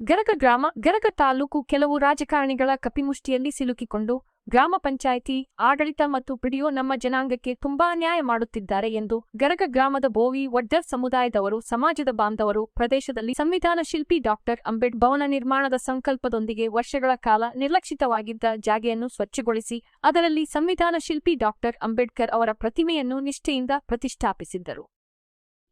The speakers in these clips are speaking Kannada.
ಗರಗ ಗ್ರಾಮ, ಗರಗ ತಾಲೂಕು ಕೆಲವು ರಾಜಕಾರಣಿಗಳ ಕಪಿಮುಷ್ಟಿಯಲ್ಲಿ ಸಿಲುಕಿಕೊಂಡು ಗ್ರಾಮ ಪಂಚಾಯಿತಿ, ಆಡಳಿತ ಮತ್ತು ಪಿಡಿಯೋ ನಮ್ಮ ಜನಾಂಗಕ್ಕೆ ತುಂಬಾ ಅನ್ಯಾಯ ಮಾಡುತ್ತಿದ್ದಾರೆ ಎಂದು ಗರಗ ಗ್ರಾಮದ ಬೋವಿ ವಡ್ಡರ್ ಸಮುದಾಯದವರು, ಸಮಾಜದ ಬಾಂಧವರು, ಪ್ರದೇಶದಲ್ಲಿ ಸಂವಿಧಾನ ಶಿಲ್ಪಿ ಡಾಕ್ಟರ್ ಅಂಬೇಡ್ ಭವನ ನಿರ್ಮಾಣದ ಸಂಕಲ್ಪದೊಂದಿಗೆ ವರ್ಷಗಳ ಕಾಲ ನಿರ್ಲಕ್ಷಿತವಾಗಿದ್ದ ಜಾಗೆಯನ್ನು ಸ್ವಚ್ಛಗೊಳಿಸಿ, ಅದರಲ್ಲಿ ಸಂವಿಧಾನ ಶಿಲ್ಪಿ ಡಾಕ್ಟರ್ ಅಂಬೇಡ್ಕರ್ ಅವರ ಪ್ರತಿಮೆಯನ್ನು ನಿಷ್ಠೆಯಿಂದ ಪ್ರತಿಷ್ಠಾಪಿಸಿದ್ದರು.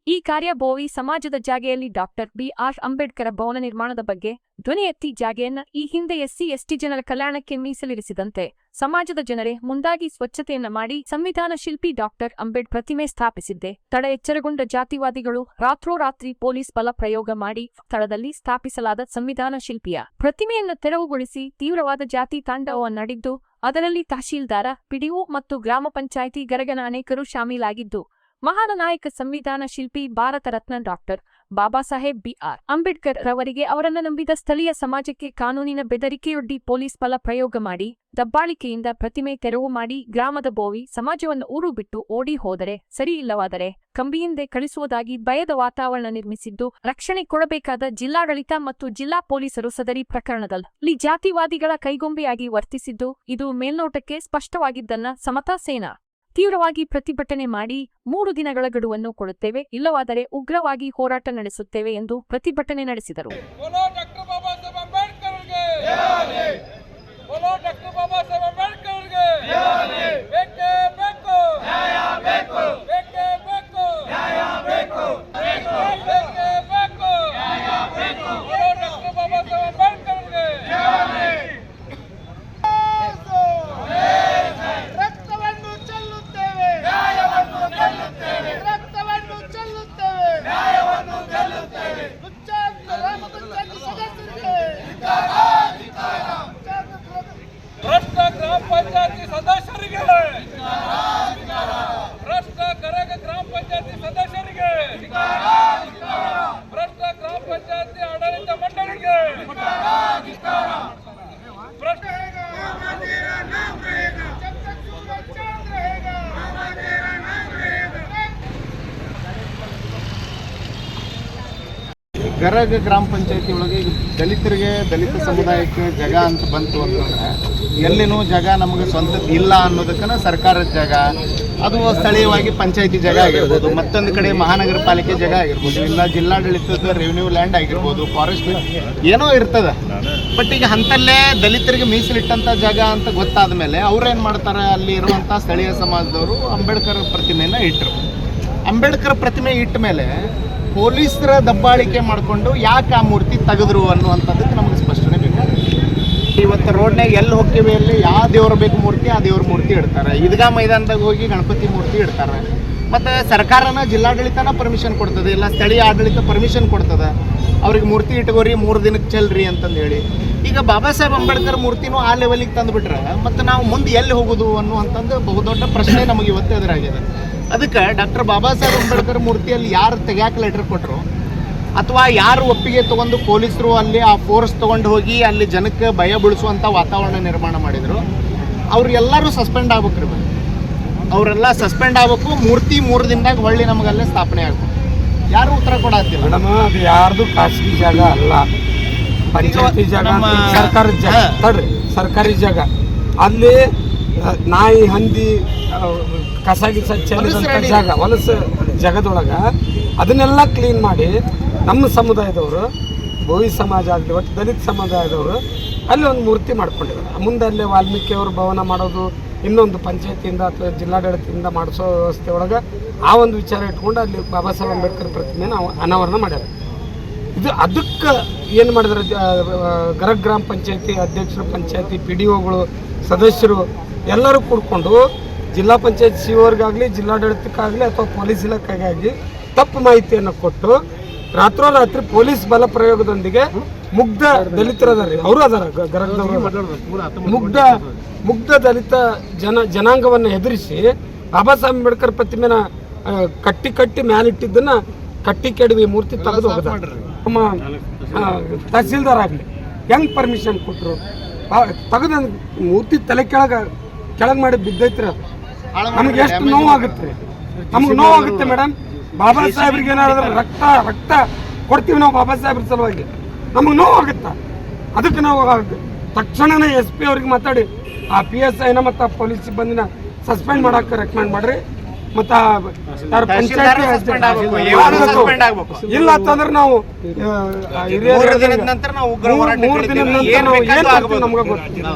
ಈ ಕಾರ್ಯ ಬೋವಿ ಸಮಾಜದ ಜಾಗೆಯಲ್ಲಿ ಡಾಕ್ಟರ್ ಬಿಆರ್ ಅಂಬೇಡ್ಕರ್ ಭವನ ನಿರ್ಮಾಣದ ಬಗ್ಗೆ ಧ್ವನಿ ಎತ್ತಿ ಜಾಗೆಯನ್ನ ಈ ಹಿಂದೆ ಎಸ್ಸಿ, ಎಸ್ಟಿ ಜನರ ಕಲ್ಯಾಣಕ್ಕೆ ಮೀಸಲಿರಿಸಿದಂತೆ ಸಮಾಜದ ಜನರೇ ಮುಂದಾಗಿ ಸ್ವಚ್ಛತೆಯನ್ನ ಮಾಡಿ ಸಂವಿಧಾನ ಶಿಲ್ಪಿ ಡಾಕ್ಟರ್ ಅಂಬೇಡ್ ಪ್ರತಿಮೆ ಸ್ಥಾಪಿಸಿದ್ದೆ. ತಡ ಎಚ್ಚರಗೊಂಡ ಜಾತಿವಾದಿಗಳು ರಾತ್ರೋರಾತ್ರಿ ಪೊಲೀಸ್ ಬಲ ಪ್ರಯೋಗ ಮಾಡಿ ಸ್ಥಳದಲ್ಲಿ ಸ್ಥಾಪಿಸಲಾದ ಸಂವಿಧಾನ ಶಿಲ್ಪಿಯ ಪ್ರತಿಮೆಯನ್ನು ತೆರವುಗೊಳಿಸಿ ತೀವ್ರವಾದ ಜಾತಿ ತಾಂಡವನ್ನಡಿದ್ದು ಅದರಲ್ಲಿ ತಹಶೀಲ್ದಾರ, ಪಿಡಿಒ ಮತ್ತು ಗ್ರಾಮ ಪಂಚಾಯಿತಿ ಗರಗನ ಅನೇಕರು ಶಾಮೀಲಾಗಿದ್ದು ಮಹಾನ ನಾಯಕ ಸಂವಿಧಾನ ಶಿಲ್ಪಿ, ಭಾರತ ರತ್ನ ಡಾಕ್ಟರ್ ಬಾಬಾ ಸಾಹೇಬ್ ಬಿಆರ್ ಅಂಬೇಡ್ಕರ್ ರವರಿಗೆ ಅವರನ್ನು ನಂಬಿದ ಸ್ಥಳೀಯ ಸಮಾಜಕ್ಕೆ ಕಾನೂನಿನ ಬೆದರಿಕೆಯೊಡ್ಡಿ ಪೊಲೀಸ್ ಬಲ ಪ್ರಯೋಗ ಮಾಡಿ, ದಬ್ಬಾಳಿಕೆಯಿಂದ ಪ್ರತಿಮೆ ತೆರವು ಮಾಡಿ, ಗ್ರಾಮದ ಬೋವಿ ಸಮಾಜವನ್ನು ಊರು ಬಿಟ್ಟು ಓಡಿ ಹೋದರೆ ಸರಿ ಇಲ್ಲವಾದರೆ ಕಂಬಿಯಿಂದೆ ಕಳಿಸುವುದಾಗಿ ಭಯದ ವಾತಾವರಣ ನಿರ್ಮಿಸಿದ್ದು, ರಕ್ಷಣೆ ಕೊಡಬೇಕಾದ ಜಿಲ್ಲಾಡಳಿತ ಮತ್ತು ಜಿಲ್ಲಾ ಪೊಲೀಸರು ಸದರಿ ಪ್ರಕರಣದಲ್ಲಿ ಜಾತಿವಾದಿಗಳ ಕೈಗೊಂಬೆಯಾಗಿ ವರ್ತಿಸಿದ್ದು, ಇದು ಮೇಲ್ನೋಟಕ್ಕೆ ಸ್ಪಷ್ಟವಾಗಿದ್ದನ್ನ ಸಮತಾ ಸೇನಾ ತೀವ್ರವಾಗಿ ಪ್ರತಿಭಟನೆ ಮಾಡಿ ಮೂರು ದಿನಗಳ ಗಡುವನ್ನು ಕೊಡುತ್ತೇವೆ ಇಲ್ಲವಾದರೆ ಉಗ್ರವಾಗಿ ಹೋರಾಟ ನಡೆಸುತ್ತೇವೆ ಎಂದು ಪ್ರತಿಭಟನೆ ನಡೆಸಿದರು. ಬಾಬಾ ಸಾಹೇಬ್ ಅಂಬೇಡ್ಕರ್ ಗರಗ ಗ್ರಾಮ ಪಂಚಾಯತಿ ಒಳಗೆ ದಲಿತರಿಗೆ, ದಲಿತ ಸಮುದಾಯಕ್ಕೆ ಜಾಗ ಅಂತ ಬಂತು ಅಂತಂದ್ರೆ ಎಲ್ಲಿನೂ ಜಾಗ ನಮಗೆ ಸ್ವಂತದ್ದು ಇಲ್ಲ ಅನ್ನೋದಕ್ಕನ ಸರ್ಕಾರದ ಜಾಗ. ಅದು ಸ್ಥಳೀಯವಾಗಿ ಪಂಚಾಯತಿ ಜಾಗ ಆಗಿರ್ಬೋದು, ಮತ್ತೊಂದು ಕಡೆ ಮಹಾನಗರ ಪಾಲಿಕೆ ಜಾಗ ಆಗಿರ್ಬೋದು, ಇಲ್ಲ ಜಿಲ್ಲಾಡಳಿತದ ರೆವಿನ್ಯೂ ಲ್ಯಾಂಡ್ ಆಗಿರ್ಬೋದು ಫಾರೆಸ್ಟ್ ಏನೋ ಇರ್ತದೆ. ಬಟ್ ಈಗ ಅಂತಲ್ಲೇ ದಲಿತರಿಗೆ ಮೀಸಲಿಟ್ಟಂಥ ಜಾಗ ಅಂತ ಗೊತ್ತಾದ ಮೇಲೆ ಅವ್ರೇನು ಮಾಡ್ತಾರೆ? ಅಲ್ಲಿ ಇರುವಂಥ ಸ್ಥಳೀಯ ಸಮಾಜದವರು ಅಂಬೇಡ್ಕರ್ ಪ್ರತಿಮೆಯನ್ನು ಇಟ್ಟರು ಅಂಬೇಡ್ಕರ್ ಪ್ರತಿಮೆ ಇಟ್ಟ ಮೇಲೆ ಪೊಲೀಸರ ದಬ್ಬಾಳಿಕೆ ಮಾಡಿಕೊಂಡು ಯಾಕೆ ಆ ಮೂರ್ತಿ ತೆಗೆದ್ರು ಅನ್ನುವಂಥದ್ದಕ್ಕೆ ನಮಗೆ ಸ್ಪಷ್ಟನೆ ಬೇಕು ಇವತ್ತು ರೋಡ್ನಾಗ ಎಲ್ಲಿ ಹೋಗ್ತೀವಿ ಅಲ್ಲಿ? ಯಾವ ದೇವ್ರ ಬೇಕು ಮೂರ್ತಿ, ಆ ದೇವ್ರ ಮೂರ್ತಿ ಇಡ್ತಾರೆ. ಇದ್ಗಾ ಮೈದಾನದಾಗ ಹೋಗಿ ಗಣಪತಿ ಮೂರ್ತಿ ಇಡ್ತಾರೆ. ಮತ್ತು ಸರ್ಕಾರನ ಜಿಲ್ಲಾಡಳಿತನ ಪರ್ಮಿಷನ್ ಕೊಡ್ತದೆ, ಇಲ್ಲ ಸ್ಥಳೀಯ ಆಡಳಿತ ಪರ್ಮಿಷನ್ ಕೊಡ್ತದೆ. ಅವ್ರಿಗೆ ಮೂರ್ತಿ ಇಟ್ಕೋರಿ, ಮೂರು ದಿನಕ್ಕೆ ಚೆಲ್ರಿ ಅಂತಂದು ಹೇಳಿ ಈಗ ಬಾಬಾ ಸಾಹೇಬ್ ಅಂಬೇಡ್ಕರ್ ಮೂರ್ತಿನೂ ಆ ಲೆವೆಲಿಗೆ ತಂದುಬಿಟ್ರೆ, ಮತ್ತು ನಾವು ಮುಂದೆ ಎಲ್ಲಿ ಹೋಗೋದು ಅನ್ನುವಂಥದ್ದು ಬಹುದೊಡ್ಡ ಪ್ರಶ್ನೆ ನಮಗೆ ಇವತ್ತು ಎದುರಾಗಿದೆ. ಅದಕ್ಕೆ ಡಾಕ್ಟರ್ ಬಾಬಾ ಸಾಹೇಬ್ ಅಂಬೇಡ್ಕರ್ ಮೂರ್ತಿಯಲ್ಲಿ ಯಾರು ತೆಗ್ಯಾಕೆ ಲೆಟರ್ ಕೊಟ್ಟರು ಅಥವಾ ಯಾರು ಒಪ್ಪಿಗೆ ತಗೊಂಡು ಪೊಲೀಸರು ಅಲ್ಲಿ ಆ ಫೋರ್ಸ್ ತೊಗೊಂಡು ಹೋಗಿ ಅಲ್ಲಿ ಜನಕ್ಕೆ ಭಯ ಬೀಳಿಸುವಂಥ ವಾತಾವರಣ ನಿರ್ಮಾಣ ಮಾಡಿದರು. ಅವ್ರೆಲ್ಲರೂ ಸಸ್ಪೆಂಡ್ ಆಗ್ಬೇಕ್ರಿ ರೀ ಅವರೆಲ್ಲ ಸಸ್ಪೆಂಡ್ ಆಗ್ಬೇಕು ಮೂರ್ತಿ ಮೂರು ದಿನದಾಗ ಹೊಳ್ಳಿ ನಮಗಲ್ಲೇ ಸ್ಥಾಪನೆ ಆಗ್ಬೇಕು. ಯಾರು ಉತ್ತರ ಕೊಡತ್ತಿಲ್ಲ ಮೇಡಮ್ ಅದು ಯಾರ್ದು ಖಾಸಗಿ ಜಾಗ ಅಲ್ಲ. ಪಂಚಾಯತಿ ಜಾಗ ಸರ್ಕಾರದ ಜಾಗ. ತಡ್ರಿ ಸರ್ಕಾರಿ ಜಾಗ. ಅಲ್ಲಿ ನಾಯಿ ಹಂದಿ ಕಸ ಗಿಸ ಚೆಲ್ಲಿದಂಥ ಜಾಗ ಹೊಲಸು ಜಾಗದೊಳಗೆ ಅದನ್ನೆಲ್ಲ ಕ್ಲೀನ್ ಮಾಡಿ ನಮ್ಮ ಸಮುದಾಯದವರು ಭೋವಿ ಸಮಾಜ ಆಗಲಿ ಒಟ್ಟು ದಲಿತ ಸಮುದಾಯದವರು ಅಲ್ಲಿ ಒಂದು ಮೂರ್ತಿ ಮಾಡ್ಕೊಂಡಿದ್ದಾರೆ. ಮುಂದೆ ಅಲ್ಲೇ ವಾಲ್ಮೀಕಿ ಅವರು ಭವನ ಮಾಡೋದು ಇನ್ನೊಂದು ಪಂಚಾಯತಿಯಿಂದ ಅಥವಾ ಜಿಲ್ಲಾಡಳಿತದಿಂದ ಮಾಡಿಸೋ ವ್ಯವಸ್ಥೆ ಒಳಗೆ ಆ ಒಂದು ವಿಚಾರ ಇಟ್ಕೊಂಡು ಅಲ್ಲಿ ಬಾಬಾ ಸಾಹೇಬ್ ಅಂಬೇಡ್ಕರ್ ಪ್ರತಿಮೆ ಅವ- ಅನಾವರಣ ಮಾಡ್ಯಾರ. ಇದು ಅದಕ್ಕೆ ಏನು ಮಾಡಿದ್ರೆ ಗರ ಗ್ರಾಮ ಪಂಚಾಯತಿ ಅಧ್ಯಕ್ಷರು ಪಂಚಾಯತಿ ಪಿ ಡಿ ಒಗಳು ಸದಸ್ಯರು ಎಲ್ಲರೂ ಕೂಡ್ಕೊಂಡು ಜಿಲ್ಲಾ ಪಂಚಾಯತ್ ಸಿ ಅವ್ರಿಗಾಗಲಿ ಜಿಲ್ಲಾಡಳಿತಕ್ಕಾಗಲಿ ಅಥವಾ ಪೊಲೀಸ್ ಇಲಾಖೆಗಾಗಿ ತಪ್ಪು ಮಾಹಿತಿಯನ್ನು ಕೊಟ್ಟು ರಾತ್ರೋರಾತ್ರಿ ಪೊಲೀಸ್ ಬಲ ಪ್ರಯೋಗದೊಂದಿಗೆ ಮುಗ್ಧ ದಲಿತರದಾರೆ ಅವರು ಅದಾರ ಮುಗ್ಧ ಮುಗ್ಧ ದಲಿತ ಜನ, ಜನಾಂಗವನ್ನು ಹೆದರಿಸಿ ಬಾಬಾ ಸಾಹೇಬ್ ಅಂಬೇಡ್ಕರ್ ಪ್ರತಿಮೆನ ಕಟ್ಟಿ ಕಟ್ಟಿ ಮ್ಯಾಲಿಟ್ಟಿದ್ದನ್ನ ಕಟ್ಟಿ ಕೆಡವಿ ಮೂರ್ತಿ ತೆಗೆದು ನಮ್ಮ ತಹಸೀಲ್ದಾರ್ ಆಗಲಿ, ಹೆಂಗ್ ಪರ್ಮಿಷನ್ ಕೊಟ್ಟರು ತೆಗೆದ ಮೂರ್ತಿ ತಲೆ ಕೆಳಗೆ ಕೆಳಗೆ ಮಾಡಿ ಬಿದ್ದೈತ್ರಿ ನಮ್ಗೆ ಎಷ್ಟು ನೋವಾಗುತ್ತೆ? ನಮ್ಗೆ ನೋವಾಗುತ್ತೆ ಮೇಡಮ್. ಬಾಬಾ ಸಾಹೇಬ್ರಿಗೆ ಏನಾದ್ರೆ ರಕ್ತ ರಕ್ತ ಕೊಡ್ತೀವಿ ನಾವು ಬಾಬಾ ಸಾಹೇಬ್ರ ಸಲುವಾಗಿ. ನಮಗೆ ನೋವಾಗುತ್ತಾ. ಅದಕ್ಕೆ ನಾವು ತಕ್ಷಣನೇ ಎಸ್ ಪಿ ಅವ್ರಿಗೆ ಮಾತಾಡಿ ಆ ಪಿ ಎಸ್ ಐನ ಮತ್ತು ಆ ಪೊಲೀಸ್ ಸಿಬ್ಬಂದಿನ ಸಸ್ಪೆಂಡ್ ಮಾಡಕ್ಕೆ ರೆಕಮೆಂಡ್ ಮಾಡ್ರಿ. ಮತ್ತು ಇಲ್ಲ ಅಂತಂದ್ರೆ ನಾವು ಮೂರು ದಿನದ ನಂತರ ನಾವು ಏನ್. ನಮ್ಗೆ ಗೊತ್ತಿಲ್ಲ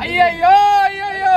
ಅಯ್ಯಯ್ಯೋ. ಅಯ್ಯಯ್ಯೋ.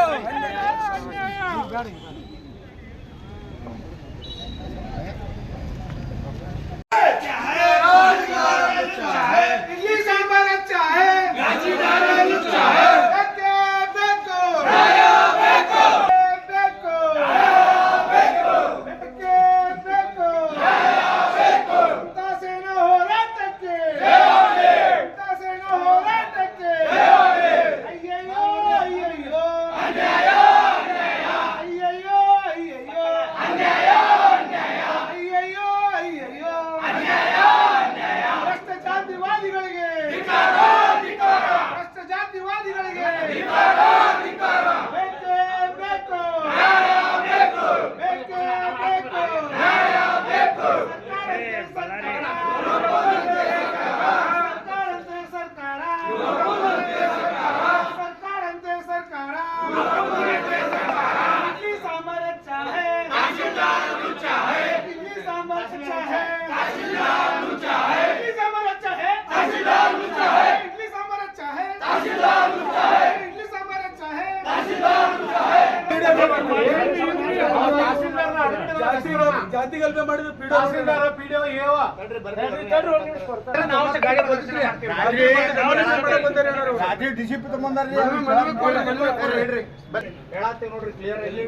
ಹೇಳತ್ತೀವಿ ನೋಡ್ರಿ ಕ್ಲಿಯರ್ ಎಲ್ಲಿ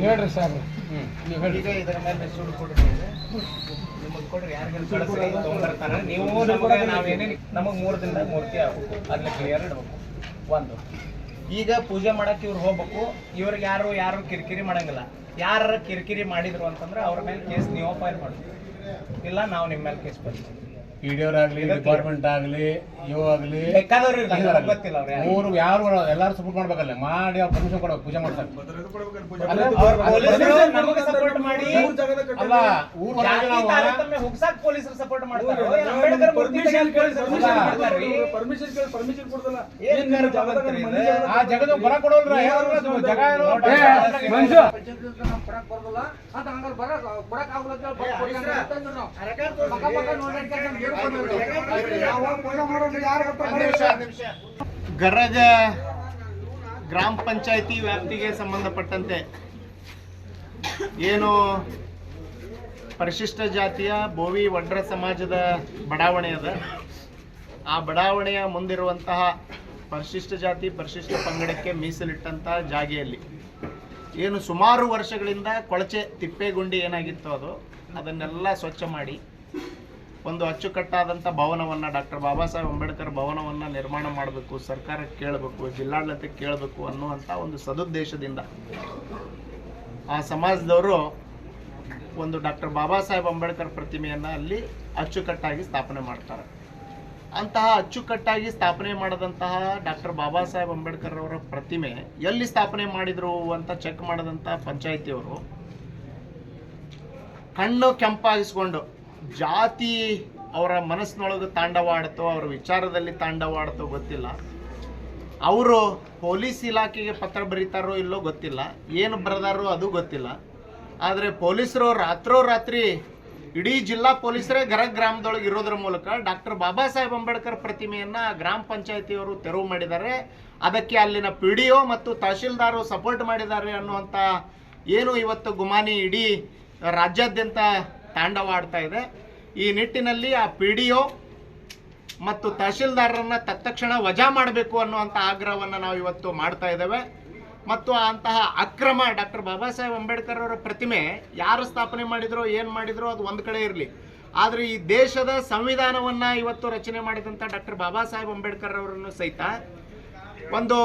ಹೇಳ್ರಿ ಸರ್. ಈಗ ಇದರ ಮೇಲೆ ಸುಡು ಕೊಡ್ರಿ. ನಿಮಗೆ ಕೊಡ್ರಿ ಯಾರಿಗೆಲ್ಲ ಕಳಿಸ್ರಿ ತೊಗೊಂಬರ್ತಾರೆ. ನೀವು ನಮಗೆ ನಾವೇನೇ ನಮಗೆ ಮೂರು ದಿನದಾಗ ಮೂರ್ತಿ ಆಗ್ಬೇಕು. ಅಲ್ಲಿ ಕ್ಲಿಯರ್ ಇಡ್ಬೇಕು. ಒಂದು. ಈಗ ಪೂಜೆ ಮಾಡಕ್ಕೆ ಇವ್ರು ಹೋಗ್ಬೇಕು. ಇವ್ರಿಗೆ ಯಾರು ಯಾರು ಕಿರಿಕಿರಿ ಮಾಡಂಗಿಲ್ಲ. ಯಾರ ಕಿರಿಕಿರಿ ಮಾಡಿದ್ರು ಅಂತಂದ್ರೆ ಅವ್ರ ಮೇಲೆ ಕೇಸ್ ನೀವು ಫೈಲ್ ಮಾಡ್ತೀವಿ ಇಲ್ಲ, ನಾವು ನಿಮ್ಮ ಮೇಲೆ ಕೇಸ್ ಬರ್ತೀವಿ ಆಗ್ಲಿ ಡಿಪಾರ್ಟ್ಮೆಂಟ್ ಆಗ್ಲಿ ಯೋ ಆಗ್ಲಿ. ಮೂರು ಯಾರು ಎಲ್ಲಾರು ಸಪೋರ್ಟ್ ಮಾಡ್ಬೇಕಲ್ಲ ಮಾಡಿ ಅವ್ರು ಪರ್ಮಿಷನ್ ಕೊಡ್ಬೇಕು ಪೂಜೆ ಮಾಡ್ತಾರೆ. ಮಾಡಿ. ಅಲ್ಲ ಊರ್ ಹುಗ್ಸಾಕ್ ಪೊಲೀಸರು ಸಪೋರ್ಟ್ ಮಾಡ್ತಾರೆ? ಆ ಜಗದ ಬರ ಕೊಡೋಲ್ರ ಯಾರು ಬರಕ್ ಜಗ ಏನೋ ಗರಗ ಗ್ರಾಮ ಪಂಚಾಯತಿ ವ್ಯಾಪ್ತಿಗೆ ಸಂಬಂಧಪಟ್ಟಂತೆ ಏನು ಪರಿಶಿಷ್ಟ ಜಾತಿಯ ಬೋವಿ ವಡ್ರ ಸಮಾಜದ ಬಡಾವಣೆ ಅದ. ಆ ಬಡಾವಣೆಯ ಮುಂದಿರುವಂತಹ ಪರಿಶಿಷ್ಟ ಜಾತಿ, ಪರಿಶಿಷ್ಟ ಪಂಗಡಕ್ಕೆ ಮೀಸಲಿಟ್ಟಂತಹ ಜಾಗೆಯಲ್ಲಿ ಏನು ಸುಮಾರು ವರ್ಷಗಳಿಂದ ಕೊಳಚೆ ತಿಪ್ಪೆಗುಂಡಿ ಏನಾಗಿತ್ತು ಅದು, ಅದನ್ನೆಲ್ಲ ಸ್ವಚ್ಛ ಮಾಡಿ ಒಂದು ಅಚ್ಚುಕಟ್ಟಾದಂಥ ಭವನವನ್ನು ಡಾಕ್ಟರ್ ಬಾಬಾ ಸಾಹೇಬ್ ಅಂಬೇಡ್ಕರ್ ಭವನವನ್ನು ನಿರ್ಮಾಣ ಮಾಡಬೇಕು ಸರ್ಕಾರಕ್ಕೆ ಕೇಳಬೇಕು ಜಿಲ್ಲಾಡಳಿತಕ್ಕೆ ಕೇಳಬೇಕು ಅನ್ನುವಂಥ ಒಂದು ಸದುದ್ದೇಶದಿಂದ ಆ ಸಮಾಜದವರು ಒಂದು ಡಾಕ್ಟರ್ ಬಾಬಾ ಸಾಹೇಬ್ ಅಂಬೇಡ್ಕರ್ ಪ್ರತಿಮೆಯನ್ನು ಅಲ್ಲಿ ಅಚ್ಚುಕಟ್ಟಾಗಿ ಸ್ಥಾಪನೆ ಮಾಡ್ತಾರೆ. ಅಂತಹ ಅಚ್ಚುಕಟ್ಟಾಗಿ ಸ್ಥಾಪನೆ ಮಾಡಿದಂತಹ ಡಾಕ್ಟರ್ ಬಾಬಾ ಸಾಹೇಬ್ ಅಂಬೇಡ್ಕರ್ ಅವರ ಪ್ರತಿಮೆ ಎಲ್ಲಿ ಸ್ಥಾಪನೆ ಮಾಡಿದ್ರು ಅಂತ ಚೆಕ್ ಮಾಡಿದಂಥ ಪಂಚಾಯತಿಯವರು ಕಣ್ಣು ಕೆಂಪಾಗಿಸ್ಕೊಂಡು ಜಾತಿ ಅವರ ಮನಸ್ಸಿನೊಳಗೆ ತಾಂಡವಾಡ್ತೋ ಅವ್ರ ವಿಚಾರದಲ್ಲಿ ತಾಂಡವಾಡ್ತೋ ಗೊತ್ತಿಲ್ಲ. ಅವರು ಪೊಲೀಸ್ ಇಲಾಖೆಗೆ ಪತ್ರ ಬರೀತಾರೋ ಇಲ್ಲೋ ಗೊತ್ತಿಲ್ಲ. ಏನು ಬರೆದಾರೋ ಅದು ಗೊತ್ತಿಲ್ಲ. ಆದರೆ ಪೊಲೀಸರು ರಾತ್ರೋರಾತ್ರಿ ಇಡೀ ಜಿಲ್ಲಾ ಪೊಲೀಸರೇ ಗರ ಗ್ರಾಮದೊಳಗೆ ಇರೋದ್ರ ಮೂಲಕ ಡಾಕ್ಟರ್ ಬಾಬಾ ಸಾಹೇಬ್ ಅಂಬೇಡ್ಕರ್ ಪ್ರತಿಮೆಯನ್ನು ಗ್ರಾಮ ಪಂಚಾಯತಿಯವರು ತೆರವು ಮಾಡಿದ್ದಾರೆ. ಅದಕ್ಕೆ ಅಲ್ಲಿನ ಪಿ ಡಿ ಒ ಮತ್ತು ತಹಶೀಲ್ದಾರು ಸಪೋರ್ಟ್ ಮಾಡಿದ್ದಾರೆ ಅನ್ನುವಂಥ ಏನು ಇವತ್ತು ಗುಮಾನಿ ಇಡೀ ರಾಜ್ಯಾದ್ಯಂತ ತಾಂಡವಾಡ್ತಾ ಇದೆ. ಈ ನಿಟ್ಟಿನಲ್ಲಿ ಆ ಪಿ ಡಿ ಒ ಮತ್ತು ತಹಶೀಲ್ದಾರರನ್ನ ತತ್ಕ್ಷಣ ವಜಾ ಮಾಡಬೇಕು ಅನ್ನುವಂಥ ಆಗ್ರಹವನ್ನು ನಾವು ಇವತ್ತು ಮಾಡ್ತಾ ಇದ್ದೇವೆ. ಮತ್ತು ಅಂತಹ ಅಕ್ರಮ ಡಾಕ್ಟರ್ ಬಾಬಾ ಸಾಹೇಬ್ ಅಂಬೇಡ್ಕರ್ ಅವರ ಪ್ರತಿಮೆ ಯಾರು ಸ್ಥಾಪನೆ ಮಾಡಿದ್ರು, ಏನು ಮಾಡಿದ್ರು ಅದು ಒಂದು ಕಡೆ ಇರಲಿ. ಆದರೆ ಈ ದೇಶದ ಸಂವಿಧಾನವನ್ನು ಇವತ್ತು ರಚನೆ ಮಾಡಿದಂಥ ಡಾಕ್ಟರ್ ಬಾಬಾ ಸಾಹೇಬ್ ಅಂಬೇಡ್ಕರ್ ಅವರನ್ನು ಸಹಿತ ಒಂದು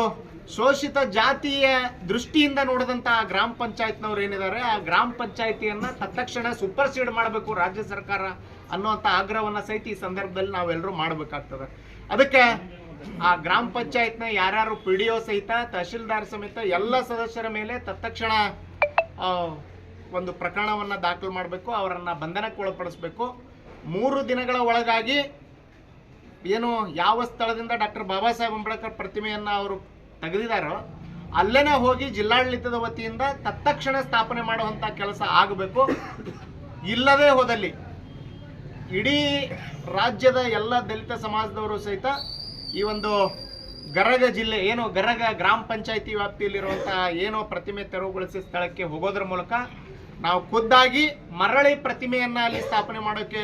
ಶೋಷಿತ ಜಾತಿಯ ದೃಷ್ಟಿಯಿಂದ ನೋಡಿದಂಥ ಗ್ರಾಮ ಪಂಚಾಯತ್ನವ್ರು ಏನಿದ್ದಾರೆ, ಆ ಗ್ರಾಮ ಪಂಚಾಯತಿಯನ್ನ ತತ್ಕ್ಷಣ ಸೂಪರ್ ಸೀಡ್ ಮಾಡಬೇಕು ರಾಜ್ಯ ಸರ್ಕಾರ ಅನ್ನುವಂಥ ಆಗ್ರಹವನ್ನು ಸಹಿತ ಈ ಸಂದರ್ಭದಲ್ಲಿ ನಾವೆಲ್ಲರೂ ಮಾಡಬೇಕಾಗ್ತದೆ. ಅದಕ್ಕೆ ಆ ಗ್ರಾಮ ಪಂಚಾಯತ್ನ ಯಾರ್ಯಾರು ಪಿ ಡಿ ಒ ಸಹಿತ, ತಹಶೀಲ್ದಾರ್ ಸಮೇತ ಎಲ್ಲ ಸದಸ್ಯರ ಮೇಲೆ ತತ್ಕ್ಷಣ ಒಂದು ಪ್ರಕರಣವನ್ನ ದಾಖಲು ಮಾಡಬೇಕು, ಅವರನ್ನ ಬಂಧನಕ್ಕೆ ಒಳಪಡಿಸಬೇಕು. ಮೂರು ದಿನಗಳ ಒಳಗಾಗಿ ಏನು ಯಾವ ಸ್ಥಳದಿಂದ ಡಾಕ್ಟರ್ ಬಾಬಾ ಸಾಹೇಬ್ ಅಂಬೇಡ್ಕರ್ ಪ್ರತಿಮೆಯನ್ನು ಅವರು ತೆಗೆದಿದ್ದಾರೋ ಅಲ್ಲೇನೆ ಹೋಗಿ ಜಿಲ್ಲಾಡಳಿತದ ವತಿಯಿಂದ ತತ್ಕ್ಷಣ ಸ್ಥಾಪನೆ ಮಾಡುವಂತ ಕೆಲಸ ಆಗಬೇಕು. ಇಲ್ಲದೇ ಹೋದಲ್ಲಿ ಇಡೀ ರಾಜ್ಯದ ಎಲ್ಲ ದಲಿತ ಸಮಾಜದವರು ಸಹಿತ ಈ ಒಂದು ಗರಗ ಜಿಲ್ಲೆ, ಏನು ಗರಗ ಗ್ರಾಮ ಪಂಚಾಯತಿ ವ್ಯಾಪ್ತಿಯಲ್ಲಿರುವಂತಹ ಏನೋ ಪ್ರತಿಮೆ ತೆರವುಗೊಳಿಸಿ ಸ್ಥಳಕ್ಕೆ ಹೋಗೋದ್ರ ಮೂಲಕ ನಾವು ಖುದ್ದಾಗಿ ಮರಳಿ ಪ್ರತಿಮೆಯನ್ನ ಅಲ್ಲಿ ಸ್ಥಾಪನೆ ಮಾಡೋಕೆ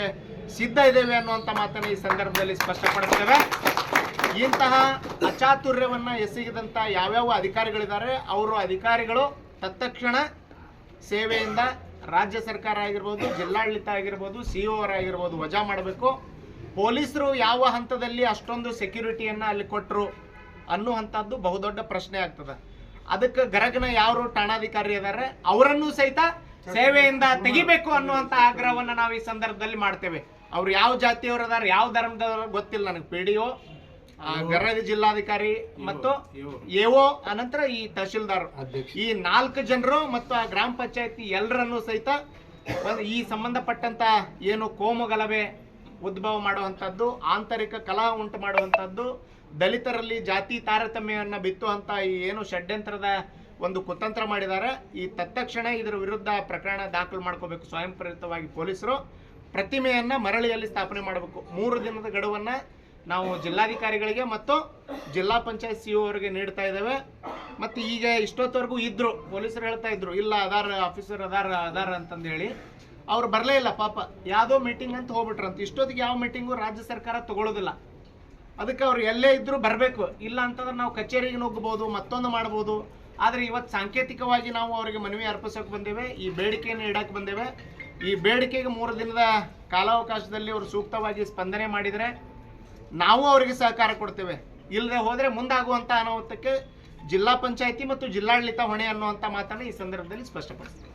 ಸಿದ್ಧ ಇದ್ದೇವೆ ಅನ್ನುವಂಥ ಮಾತನ್ನು ಈ ಸಂದರ್ಭದಲ್ಲಿ ಸ್ಪಷ್ಟಪಡಿಸ್ತೇವೆ. ಇಂತಹ ಅಚಾತುರ್ಯವನ್ನ ಎಸಗಿದಂತ ಯಾವ್ಯಾವ ಅಧಿಕಾರಿಗಳಿದ್ದಾರೆ, ಅವರು ಅಧಿಕಾರಿಗಳು ತತ್ಕ್ಷಣ ಸೇವೆಯಿಂದ ರಾಜ್ಯ ಸರ್ಕಾರ ಆಗಿರ್ಬೋದು, ಜಿಲ್ಲಾಡಳಿತ ಆಗಿರ್ಬೋದು ಸಿ ಆಗಿರ್ಬೋದು ವಜಾ ಮಾಡಬೇಕು. ಪೊಲೀಸರು ಯಾವ ಹಂತದಲ್ಲಿ ಅಷ್ಟೊಂದು ಸೆಕ್ಯೂರಿಟಿಯನ್ನು ಅಲ್ಲಿ ಕೊಟ್ಟರು ಅನ್ನುವಂಥದ್ದು ಬಹುದೊಡ್ಡ ಪ್ರಶ್ನೆ ಆಗ್ತದೆ. ಅದಕ್ಕೆ ಗರಗನ ಯಾರು ಠಾಣಾಧಿಕಾರಿ ಇದ್ದಾರೆ ಅವರನ್ನು ಸಹಿತ ಸೇವೆಯಿಂದ ತೆಗಿಬೇಕು ಅನ್ನುವಂಥ ಆಗ್ರಹವನ್ನು ನಾವು ಈ ಸಂದರ್ಭದಲ್ಲಿ ಮಾಡ್ತೇವೆ. ಅವ್ರು ಯಾವ ಜಾತಿಯವರು ಯಾವ ಧರ್ಮದವರು ಗೊತ್ತಿಲ್ಲ ನನಗೆ ಪಿ ಡಿ ಒ ಗರಗ ಜಿಲ್ಲಾಧಿಕಾರಿ ಮತ್ತು ಎಒ ಅನಂತರ ಈ ತಹಶೀಲ್ದಾರ್. ಈ ನಾಲ್ಕು ಜನರು ಮತ್ತು ಆ ಗ್ರಾಮ ಪಂಚಾಯತಿ ಎಲ್ಲರನ್ನು ಸಹಿತ ಈ ಸಂಬಂಧಪಟ್ಟಂತ ಏನು ಕೋಮು ಗಲಭೆ ಉದ್ಭವ ಮಾಡುವಂಥದ್ದು ಆಂತರಿಕ ಕಲಹ ಉಂಟು ಮಾಡುವಂಥದ್ದು ದಲಿತರಲ್ಲಿ ಜಾತಿ ತಾರತಮ್ಯವನ್ನು ಬಿತ್ತುವಂತ ಈ ಏನು ಷಡ್ಯಂತ್ರದ ಒಂದು ಕುತಂತ್ರ ಮಾಡಿದ್ದಾರೆ. ಈ ತತ್ಕ್ಷಣ ಇದರ ವಿರುದ್ಧ ಪ್ರಕರಣ ದಾಖಲು ಮಾಡ್ಕೋಬೇಕು ಸ್ವಯಂ ಪ್ರೇರಿತವಾಗಿ ಪೊಲೀಸರು. ಪ್ರತಿಮೆಯನ್ನು ಮರಳಿಯಲ್ಲಿ ಸ್ಥಾಪನೆ ಮಾಡಬೇಕು. ಮೂರು ದಿನದ ಗಡುವನ್ನ ನಾವು ಜಿಲ್ಲಾಧಿಕಾರಿಗಳಿಗೆ ಮತ್ತು ಜಿಲ್ಲಾ ಪಂಚಾಯತ್ ಸಿ ಅವರಿಗೆ ನೀಡ್ತಾ ಇದ್ದೇವೆ. ಮತ್ತು ಈಗ ಇಷ್ಟೊತ್ತವರೆಗೂ ಇದ್ದರು ಪೊಲೀಸರು ಹೇಳ್ತಾ ಇದ್ರು, ಇಲ್ಲ ಅದಾರ ಆಫೀಸರ್ ಅದಾರ ಅದಾರ ಅಂತಂದು ಹೇಳಿ. ಅವ್ರು ಬರಲೇ ಇಲ್ಲ, ಪಾಪ. ಯಾವುದೋ ಮೀಟಿಂಗ್ ಅಂತ ಹೋಗ್ಬಿಟ್ರಂತ. ಇಷ್ಟೊತ್ತಿಗೆ ಯಾವ ಮೀಟಿಂಗು ರಾಜ್ಯ ಸರ್ಕಾರ ತಗೊಳ್ಳೋದಿಲ್ಲ ಅದಕ್ಕೆ ಅವ್ರು ಎಲ್ಲೇ ಇದ್ದರೂ ಬರಬೇಕು. ಇಲ್ಲ ಅಂತಂದ್ರೆ ನಾವು ಕಚೇರಿಗೆ ನುಗ್ಗಬಹುದು ಮತ್ತೊಂದು ಮಾಡ್ಬೋದು. ಆದರೆ ಇವತ್ತು ಸಾಂಕೇತಿಕವಾಗಿ ನಾವು ಅವರಿಗೆ ಮನವಿ ಅರ್ಪಿಸೋಕೆ ಬಂದೇವೆ. ಈ ಬೇಡಿಕೆಯನ್ನು ಇಡಕ್ಕೆ ಬಂದೇವೆ. ಈ ಬೇಡಿಕೆಗೆ ಮೂರು ದಿನದ ಕಾಲಾವಕಾಶದಲ್ಲಿ ಅವರು ಸೂಕ್ತವಾಗಿ ಸ್ಪಂದನೆ ಮಾಡಿದರೆ ನಾವು ಅವರಿಗೆ ಸಹಕಾರ ಕೊಡ್ತೇವೆ. ಇಲ್ಲದೆ ಹೋದರೆ ಮುಂದಾಗುವಂಥ ಅನಾಹುತಕ್ಕೆ ಜಿಲ್ಲಾ ಪಂಚಾಯತಿ ಮತ್ತು ಜಿಲ್ಲಾಡಳಿತ ಹೊಣೆ ಅನ್ನುವಂಥ ಮಾತನ್ನು ಈ ಸಂದರ್ಭದಲ್ಲಿ ಸ್ಪಷ್ಟಪಡಿಸ್ತೀವಿ